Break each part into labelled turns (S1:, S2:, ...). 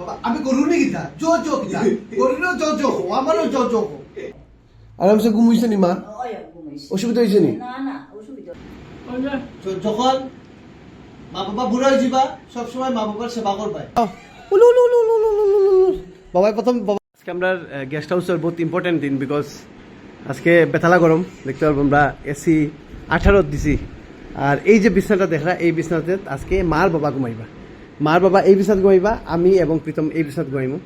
S1: বাবা আমি করুনি কিতা? জো জো কিতা? করিনো জো জো হো আমারও জো জো হো।
S2: আরামসে ঘুম হইছে নি মা? অসুবিধা হয়েছে নি?
S3: না না অসুবিধা
S1: যখন মা বাবা বুড়া হয়ে যাবা সবসময় মা বাবার সেবা করবাই।
S2: বাবাই প্রথম বাবা। আজকে আমরা গেস্ট হাউসের বহুত ইম্পর্টেন্ট দিন বিকজ আজকে বেতালা গরম দেখতে পারব আমরা এসি আঠারো দিছি। আর এই যে বিছনাটা দেখা এই বিছনাতে আজকে মার বাবা ঘুমাইবা। মার বাবা এই বিছাত ঘুমাইবা আমি এবং প্রীতম এই বিছাত ঘুমাইমু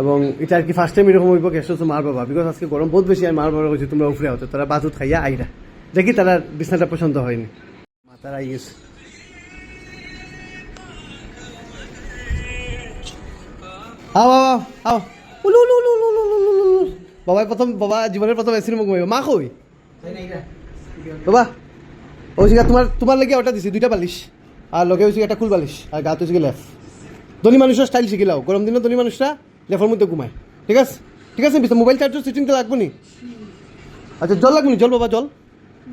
S2: এবং এটা আর কি ফার্স্ট টাইম এরকম হইব কেস হচ্ছে মার বাবা। বিকজ আজকে গরম বহুত বেশি আমি মার বাবা হয়েছে তোমরা উফরে হতো তারা বাজুত খাইয়া আইরা। দেখি তারা বিছানাটা পছন্দ হয়নি। মাতারা আও আও আও উলু উলু উলু উলু উলু উলু প্রথম বাবা জীবনের প্রথম এসির মুখ মা কই? বাবা ও তোমার তোমার লাগে ওটা দিছি দুইটা বালিশ। আর লগে হয়েছে একটা কুল বালিশ আর গাত হয়েছে লেফ। ধনী মানুষের স্টাইল শিখিলাও। গরম দিনে ধনী মানুষরা লেফের মধ্যে ঘুমায়। ঠিক আছে? ঠিক আছে বিশাল মোবাইল চার্জার সিটিংটা লাগবো নি? আচ্ছা জল লাগবে নি? জল বাবা, জল।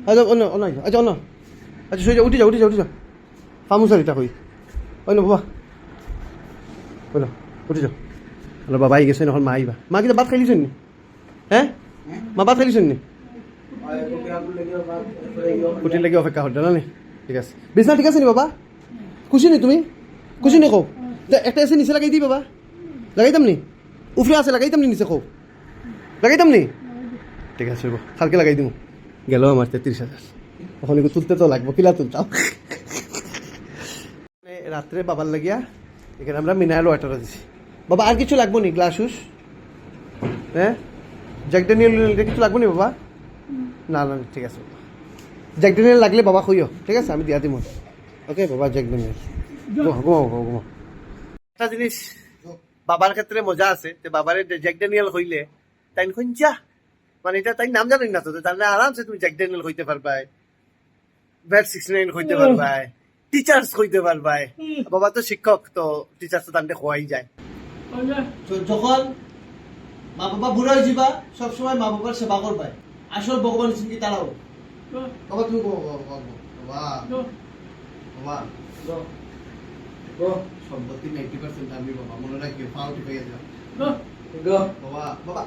S2: আচ্ছা অন্য অন্য আচ্ছা অন্য। আচ্ছা শুয়ে যাও উঠি যাও উঠি যাও উঠি যাও ফামুসারিটা ওই না বাবা। না উঠি যাও হ্যালো বাবা আই গেছে এখন মা আইবা। মা কিন্তু ভাত খাইলিছেন নি? হ্যাঁ? মা ভাত খাইলিছেন নি? কুটির লাগি অপেক্ষা হল নি ঠিক আছে। বিছনা ঠিক আছে নি, বাবা? খুশি নি তুমি? খুশি নি কও। তে একটা এসে নিচে লাগাই দি বাবা লাগাইতাম নি? উফরে আছে লাগাইতাম নি নিচে কও। লাগাইতাম নি? ঠিক আছে রব কালকে লাগাই দিমু। গেল আমার তেত্রিশ হাজার। ওখানে তুলতে তো লাগবো কিলা তুলতাম রাত্রে বাবার লাগিয়া এখানে আমরা মিনারেল ওয়াটার দিছি। বাবা আর কিছু লাগবো নি? গ্লাস হুস হ্যাঁ? জ্যাক ড্যানিয়েল কিছু লাগবো নি বাবা? না না ঠিক আছে। জ্যাক ড্যানিয়েল লাগলে বাবা খুইও ঠিক আছে? আমি দিয়া দিম। ওকে বাবা ঘুমাও একটা জিনিস বাবার ক্ষেত্রে মজা আছে যে বাবার জ্যাক ড্যানিয়েল হইলে তাই খুঁজা মানে এটা তাই নাম জানেন না তো? তাহলে আরামসে তুমি জ্যাক ড্যানিয়েল হইতে পারবাই ব্যাট সিক্স নাইন হইতে পারবাই টিচার্স হইতে পারবাই। বাবা তো শিক্ষক তো টিচার্স তো তান্ডে হওয়াই যায়।
S1: যখন মা বাবা বুড়া হয়ে যাবা সবসময় মা বাবার সেবা করবাই। আসল ভগবান হচ্ছেন কি তারাও? বাবা তুমি বাবা সম্পত্তি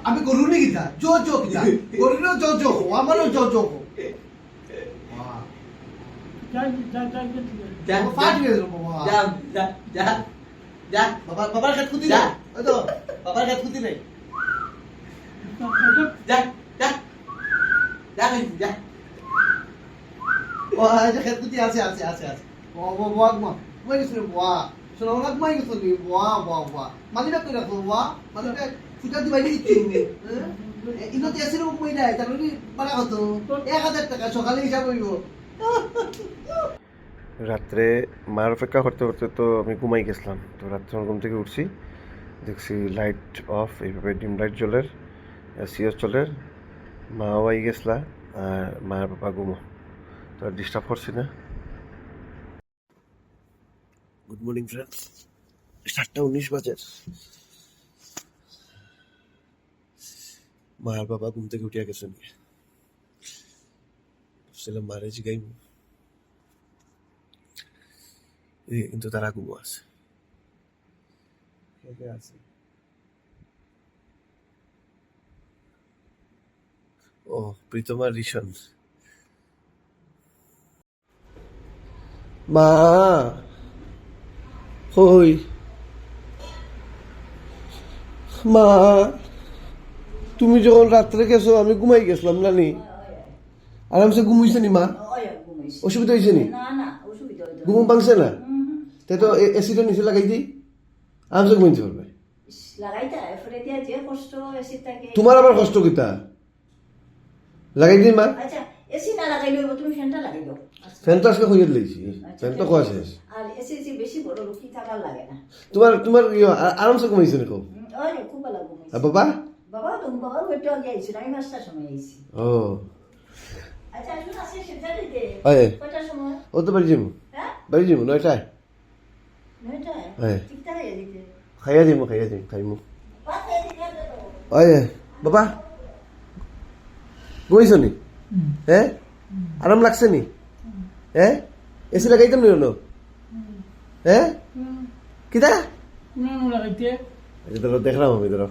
S1: আমি বাবা গীতা জো জো গীতা জো জো জো জো নাই? খেত আছে আছে আছে আছে। গেছিল গেছিল ফুটা দিবাই কত এক হাজার টাকা সকালে হিসাব হইব
S2: রাত্রে মার অপেক্ষা করতে করতে তো আমি ঘুমাই গেছিলাম। তো রাত্রে ঘুম থেকে উঠছি, দেখছি লাইট অফ এইভাবে ডিম লাইট জ্বলের এসিও চলের, মাও আই গেছলা, আর মার বাবা ঘুমো। তো ডিস্টার্ব করছি না। গুড মর্নিং ফ্রেন্ডস সাতটা উনিশ বাজে। মার বাবা ঘুম থেকে উঠিয়া গেছেন। ভাবছিলাম মারে জিগাইম এই কিন্তু তারা ঘুমো আছে? ও প্রীতমা রিশন। মা! হই মা তুমি যখন রাত্রে গেছো আমি ঘুমাই গেছিলাম নানি। আরামসে ঘুমাইছে নি মা? অসুবিধা হয়েছে নি। ঘুম পাংছে না? তাই তো এসিটা নিচে লাগাই দিই আরামসে ঘুমাইতে পারবে। তোমার আবার কষ্ট কিতা? লাগাই দিই মা।
S3: আচ্ছা
S2: ফ্যান তো আজকে খুঁজে দিয়েছি
S3: আচ্ছা,
S2: ফ্যান তো খোয়া শেষ
S3: আর এসি এসি বেশি বড় রুকি থাকার লাগে না।
S2: তোমার তোমার ইয়ে, আরামসে ঘুমাইছে নাকো?
S3: ওই খুব ভালো ঘুমাইছি।
S2: আর বাবা?
S3: বাবা তো বাবা হইতে আগে আইছিল আমি পাঁচটার সময় আইছি।
S2: ও।
S3: আচ্ছা আসুন আসে সেটা দিতে।
S2: আয়
S3: কয়টার সময়?
S2: ও তো বাড়ি যাব।
S3: হ্যাঁ?
S2: বাড়ি যাব নয়টায়।
S3: নয়টায়?
S2: হ্যাঁ।
S3: ঠিকঠাক দিতে
S2: খাইয়া দিমু খাইয়া দিম খাইমু। ওই বাবা? ঘুমাইছ নি? হ্যাঁ? আরাম লাগছে নি? হ্যাঁ? এসি লাগাইতাম নি ¿Eh? ¿Qué tal?
S4: No, no la
S2: metí. Te lo dejamos, Pedro.